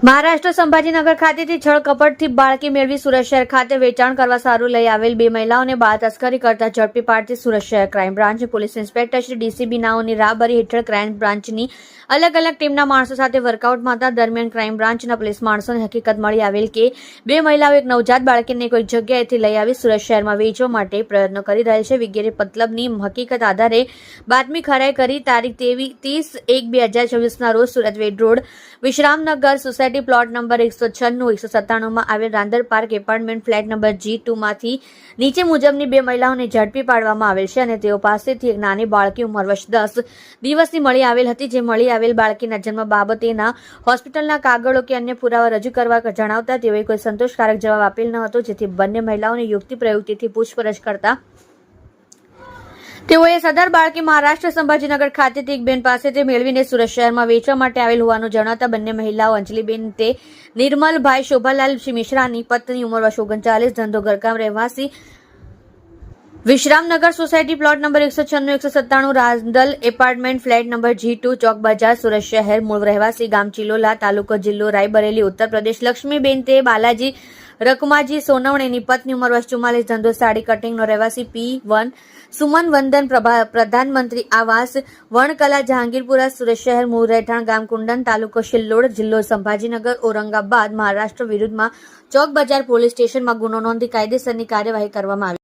મહારાષ્ટ્ર સંભાજીનગર ખાતેથી છળ કપટથી બાળકી મેળવી સુરત શહેર ખાતે વેચાણ કરવા સારું લઈ આવેલ બે મહિલાઓને બાળ તસ્કરી કરતા ઝડપી પાડતી સુરત શહેર crime branch police inspector Shri DCB નાઓની રાહબરી હેઠળ ક્રાઇમ બ્રાન્ચની અલગ અલગ ટીમના માણસો સાથે વર્કઆઉટમાં હતા દરમિયાન ક્રાઇમ બ્રાન્ચના પોલીસ માણસોને હકીકત મળી આવેલ કે બે મહિલાઓ એક નવજાત બાળકીને કોઈક જગ્યાએથી લઈ આવી સુરત શહેરમાં વેચવા માટે પ્રયત્નો કરી રહેલ છે. વિગેરે મતલબની હકીકત આધારે બાતમી ખરાઈ કરી તારીખ તેવી ત્રીસ એક બે હજાર ચોવીસના રોજ Surat Ved road Vishramnagar society plot number એકસો છન્નું, એકસો સત્તાણુંમાં આવેલ Rander park apartment flat number G ટુમાંથી નીચે મુજબની બે મહિલાઓને ઝડપી પાડવામાં આવેલ છે અને તેઓ પાસેથી એક નાની બાળકી ઉંમર વર્ષ દસ દિવસની મળી આવેલ હતી, જે મળી આવેલ બાળકીના જન્મ બાબતેના હોસ્પિટલના કાગળો કે અન્ય પુરાવા રજૂ કરવા જણાવતા તેઓએ કોઈ સંતોષકારક જવાબ આપેલ ન હતો, જેથી બંને મહિલાઓને યુક્તિ પ્રયુક્તિથી પૂછપરછ કરતા તેઓએ સદર બાળકી મહારાષ્ટ્ર સંભાજીનગર ખાતેથી એક બેન પાસેથી મેળવીને સુરત શહેરમાં વેચવા માટે આવેલ હોવાનું જણાવતા બંને મહિલાઓ, અંજલિબેન તે નિર્મલભાઈ શોભાલાલ મિશ્રાની પત્ની ઉંમર વર્ષ ઓગણચાલીસ, ધંધો ઘરકામ રહેવાસી વિશ્રામનગર સોસાયટી પ્લોટ નંબર એકસો છન્નું, એકસો સત્તાણું, Randal apartment flat number G two, Chowk Bazaar, Surat શહેર, મૂળ રહેવાસી ગામ ચિલોલા, તાલુકો જિલ્લો રાયબરેલી ઉત્તર પ્રદેશ લક્ષ્મીબેન તે, બાલાજી, રકમાજી સોનવણેની પત્ની ઉંમર વર્ષ ચુમ્માલીસ, ધંધો, સાડી કટિંગનો રહેવાસી, પી વન, સુમન વંદન પ્રધાનમંત્રી આવાસ, વણકલા, જહાંગીરપુરા, સુરત શહેર, મૂળ રહેઠાણ, ગામ કુંડન, તાલુકો શિલ્લોડ, જિલ્લો સંભાજીનગર, ઔરંગાબાદ, મહારાષ્ટ્ર વિરુદ્ધમાં ચોક બજાર પોલીસ સ્ટેશનમાં ગુનો નોંધી કાયદેસરની કાર્યવાહી કરવામાં આવી.